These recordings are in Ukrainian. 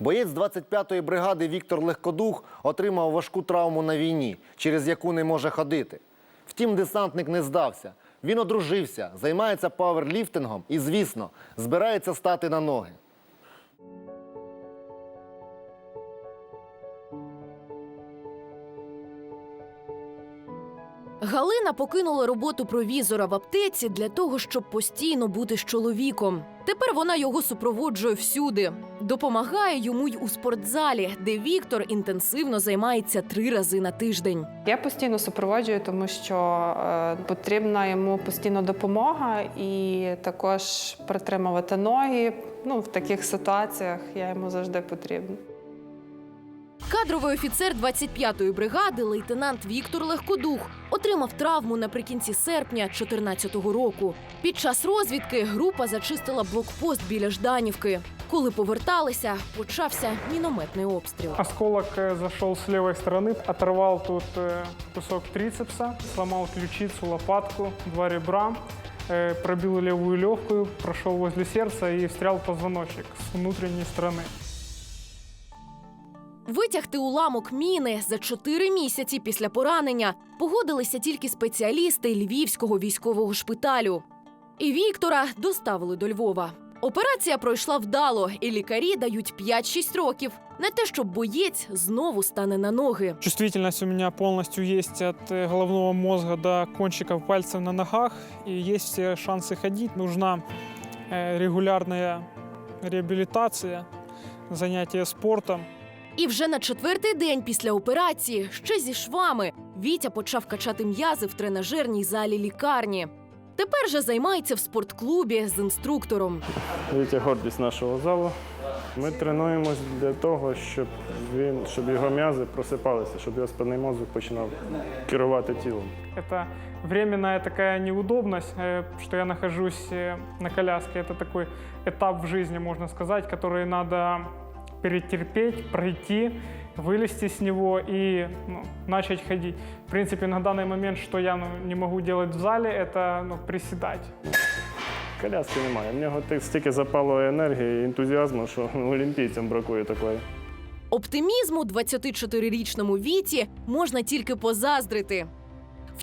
Боєць 25-ї бригади Віктор Легкодух отримав важку травму на війні, через яку не може ходити. Втім, десантник не здався. Він одружився, займається паверліфтингом і, звісно, збирається стати на ноги. Галина покинула роботу провізора в аптеці для того, щоб постійно бути з чоловіком. Тепер вона його супроводжує всюди, допомагає йому й у спортзалі, де Віктор інтенсивно займається три рази на тиждень. Я постійно супроводжую, тому що е, потрібна йому постійно допомога і також притримувати ноги. Ну, в таких ситуаціях я йому завжди потрібна. Кадровий офіцер 25-ї бригади, лейтенант Віктор Легкодух, отримав травму наприкінці серпня 2014 року. Під час розвідки група зачистила блокпост біля Жданівки. Коли поверталися, почався мінометний обстріл. Осколок э, зашел с левой стороны, оторвал тут э, кусок трицепса, сломал ключицу, лопатку, два ребра, э, пробил левую легкую, прошел возле сердца и встрял в позвоночник с внутренней стороны. Витягти уламок міни за чотири місяці після поранення погодилися тільки спеціалісти Львівського військового шпиталю. І Віктора доставили до Львова. Операція пройшла вдало, і лікарі дають 5-6 років на те, щоб боєць знову стане на ноги. Чувствительность у меня полностью есть от э, головного мозга до кончиков пальцев на ногах, и есть все шансы ходить. Нужна э, регулярная реабилитация, занятия спортом. І вже на четвертий день після операції, ще зі швами, Вітя почав качати м'язи в тренажерній залі лікарні. Тепер же займається в спортклубі з інструктором. Вітя гордість нашого залу. Ми тренуємось для того, щоб він, щоб його м'язи просипалися, щоб його спинний мозок починав керувати тілом. Это временная такая неудобность, э, что я нахожусь э, на коляске. Это такой этап в жизни, можно сказать, который надо перетерпеть, пройти, вылезти с него и ну, начать ходить. В принципе, на данный момент, что я ну, не могу делать в зале, это ну, приседать. Коляски немає. В нього так стільки запалої енергії і ентузіазму, що олімпійцям бракує такої. Оптимізму 24-річному Віті можна тільки позаздрити.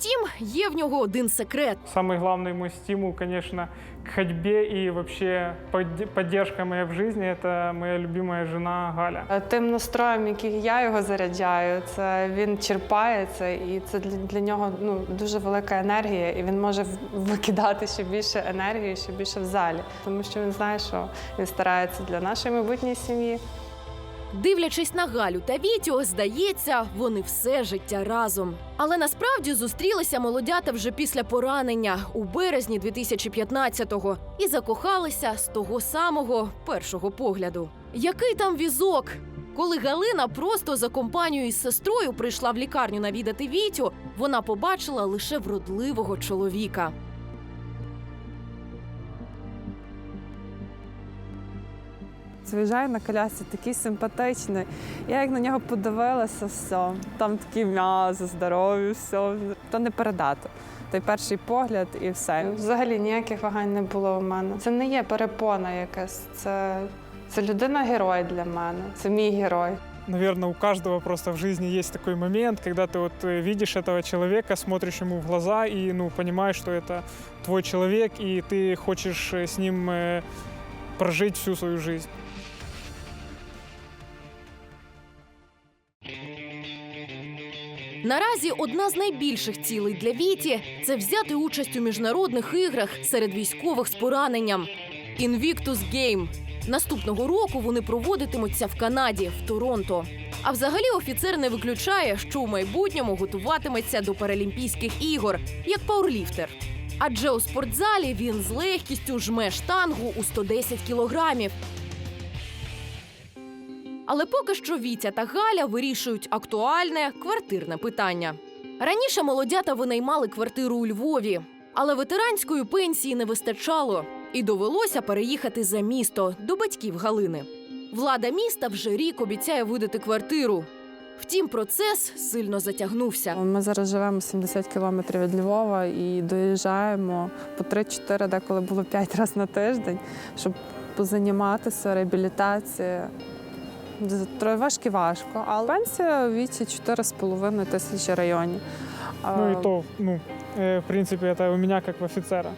Втім, є в нього один секрет. Самый главный мой стимул, конечно, к ходьбе и вообще подде- поддержка моя в жизни – это моя любимая жена Галя. Е, Тим настроєм, який я його заряджаю, це він черпає це, і це для, для нього ну, дуже велика енергія, і він може в- викидати ще більше енергії, ще більше в залі, тому що він знає, що він старається для нашої майбутньої сім'ї. Дивлячись на Галю та Вітю, здається, вони все життя разом. Але насправді зустрілися молодята вже після поранення у березні 2015-го і закохалися з того самого першого погляду. Який там візок? Коли Галина просто за компанією із сестрою прийшла в лікарню навідати Вітю, вона побачила лише вродливого чоловіка. Звиїжджає на колясці, такий симпатичний. Я як на нього подивилася, все. Там такі м'язи, здорові, все. То не передати. Той перший погляд і все. Взагалі ніяких вагань не було у мене. Це не є перепона якась, це, це людина-герой для мене. Це мій герой. Наверное, у каждого просто в жизни есть такой момент, когда ты вот э, видишь этого человека, смотришь ему в глаза и ну, понимаешь, что это твой человек, и ты хочешь э, с ним э, прожить всю свою жизнь. Наразі одна з найбільших цілей для Віті це взяти участь у міжнародних іграх серед військових з пораненням. Invictus Game. Наступного року вони проводитимуться в Канаді, в Торонто. А взагалі офіцер не виключає, що у майбутньому готуватиметься до Паралімпійських ігор як пауерліфтер. Адже у спортзалі він з легкістю жме штангу у 110 кілограмів. Але поки що Вітя та Галя вирішують актуальне квартирне питання. Раніше молодята винаймали квартиру у Львові, але ветеранської пенсії не вистачало, і довелося переїхати за місто до батьків Галини. Влада міста вже рік обіцяє видати квартиру. Втім, процес сильно затягнувся. Ми зараз живемо 70 кілометрів від Львова і доїжджаємо по 3-4, деколи було 5 разів на тиждень, щоб позаніматися, реабілітація. Трошки важко, але пенсія у віці 4,5 тисячі районів. Ну А, и то, ну, э, в принципе, это у меня как у офицера.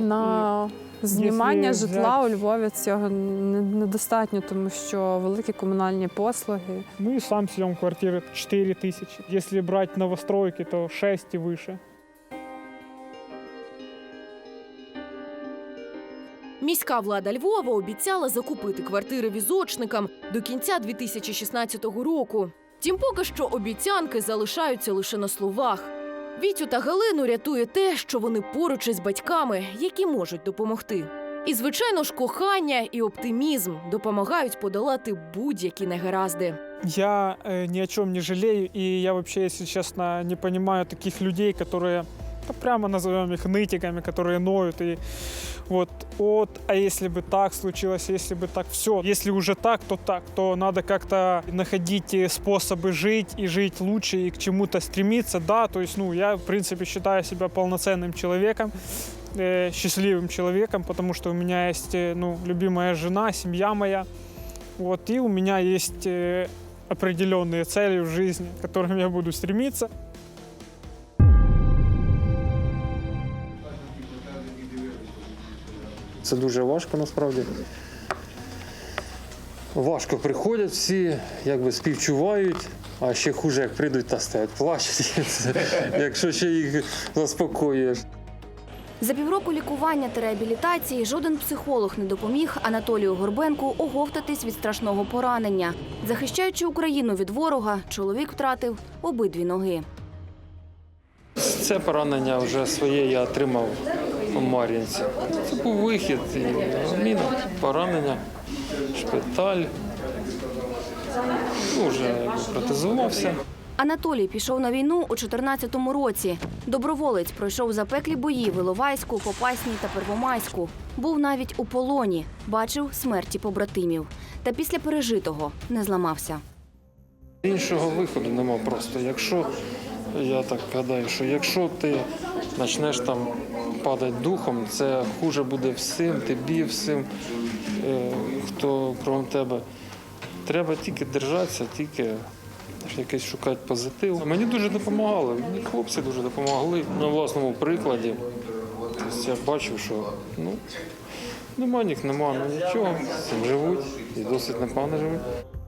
На знімання Якщо житла взяти- у Львові цього не- недостатньо, тому що великі комунальні послуги. Ну и сам съем квартиры 4 тысячи. Если брать новостройки, то 6 и выше. Міська влада Львова обіцяла закупити квартири візочникам до кінця 2016 року. Тім поки що обіцянки залишаються лише на словах. Вітю та Галину рятує те, що вони поруч із батьками, які можуть допомогти. І, звичайно ж, кохання і оптимізм допомагають подолати будь-які негаразди. Я э, ни о чем не жалею, и я вообще, если честно, не понимаю таких людей, которые, прямо назовем их нытиками, которые ноют и вот, вот, а если бы так случилось, если бы так, все, если уже так, то так, то надо как-то находить э, способы жить и жить лучше и к чему-то стремиться, да, то есть, ну, я, в принципе, считаю себя полноценным человеком, э, счастливым человеком, потому что у меня есть, э, ну, любимая жена, семья моя, вот, и у меня есть э, определенные цели в жизни, к которым я буду стремиться. Це дуже важко насправді. Важко приходять всі, якби співчувають, а ще хуже, як прийдуть та стоять, плачуть, якщо ще їх заспокоюєш. За півроку лікування та реабілітації жоден психолог не допоміг Анатолію Горбенку оговтатись від страшного поранення. Захищаючи Україну від ворога, чоловік втратив обидві ноги. Це поранення вже своє я отримав у Мар'їнці. Це був вихід, і міна, поранення, шпиталь. Ну, вже протезувався. Анатолій пішов на війну у 2014 році. Доброволець пройшов запеклі бої в Іловайську, Попасній та Первомайську. Був навіть у полоні, бачив смерті побратимів. Та після пережитого не зламався. Іншого виходу нема просто. Якщо я так гадаю, що якщо ти почнеш там падати духом, це хуже буде всім, тобі, всім, е, хто крім тебе. Треба тільки держатися, тільки якийсь шукати позитив. Мені дуже допомагали, мені хлопці дуже допомогли. На власному прикладі. Тобто я бачив, що ну, нема них, нема, ну нічого, живуть і досить непогано живуть.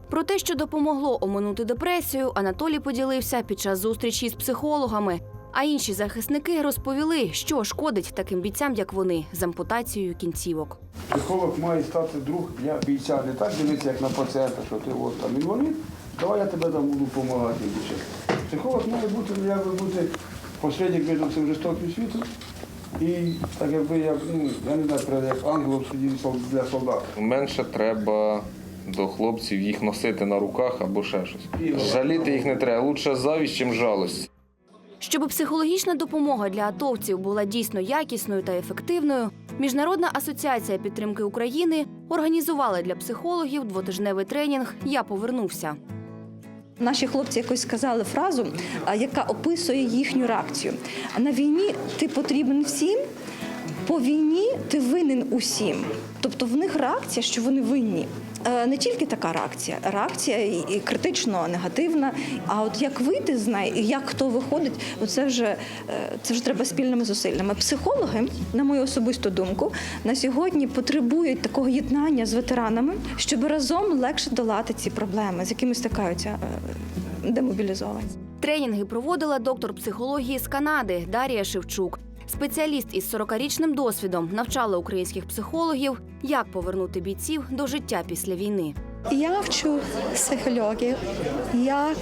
Про те, що допомогло оминути депресію, Анатолій поділився під час зустрічі з психологами. А інші захисники розповіли, що шкодить таким бійцям, як вони, з ампутацією кінцівок. Психолог має стати друг для бійця, не так дивитися, як на пацієнта, що ти от там інвалід, давай я тебе там буду допомагати більше. Психолог має бути, ну, якби бути посередник між цим жорстоким світом і так якби як, ну, я не знаю, як ангелом сидів для солдата. Менше треба до хлопців їх носити на руках або ще щось. Жаліти їх не треба. Лучше завість, чим жалость. Щоб психологічна допомога для атовців була дійсно якісною та ефективною, Міжнародна асоціація підтримки України організувала для психологів двотижневий тренінг Я повернувся. Наші хлопці якось сказали фразу, яка описує їхню реакцію. На війні ти потрібен всім, по війні ти винен усім. Тобто в них реакція, що вони винні. Е, Не тільки така реакція, реакція і критично негативна. А от як вийти з неї, і як хто виходить, ну, це вже е, це вже треба спільними зусиллями. Психологи, на мою особисту думку, на сьогодні потребують такого єднання з ветеранами, щоб разом легше долати ці проблеми, з якими стикаються е, демобілізовані. Тренінги проводила доктор психології з Канади Дарія Шевчук. Спеціаліст із 40-річним досвідом навчала українських психологів, як повернути бійців до життя після війни. Я вчу психологів, як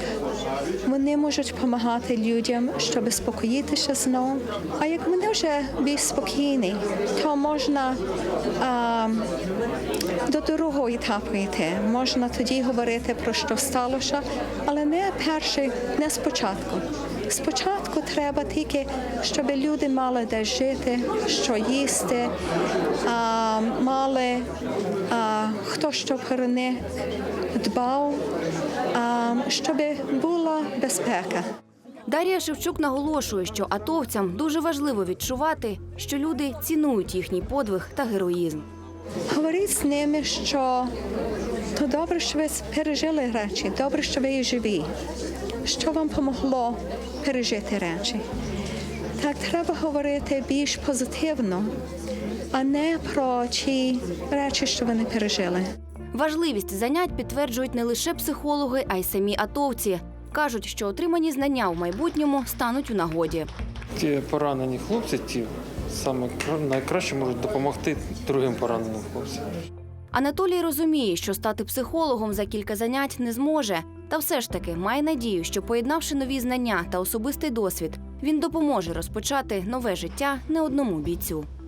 вони можуть допомагати людям, щоб спокоїтися знову. А як вони вже більш спокійні, то можна а, до другого етапу йти. Можна тоді говорити про що сталося, але не перший, не спочатку. Спочатку треба тільки, щоб люди мали де жити, що їсти, а, мали а, хто що про них дбав, а, щоб була безпека. Дарія Шевчук наголошує, що атовцям дуже важливо відчувати, що люди цінують їхній подвиг та героїзм. Говоріть з ними, що то добре, що ви пережили речі, добре, що ви живі. Що вам помогло пережити речі? Так треба говорити більш позитивно, а не про ті речі, що вони пережили. Важливість занять підтверджують не лише психологи, а й самі атовці. Кажуть, що отримані знання в майбутньому стануть у нагоді. Ті поранені хлопці, ті саме кра- найкраще можуть допомогти другим пораненим хлопцям. Анатолій розуміє, що стати психологом за кілька занять не зможе. Та все ж таки має надію, що поєднавши нові знання та особистий досвід, він допоможе розпочати нове життя не одному бійцю.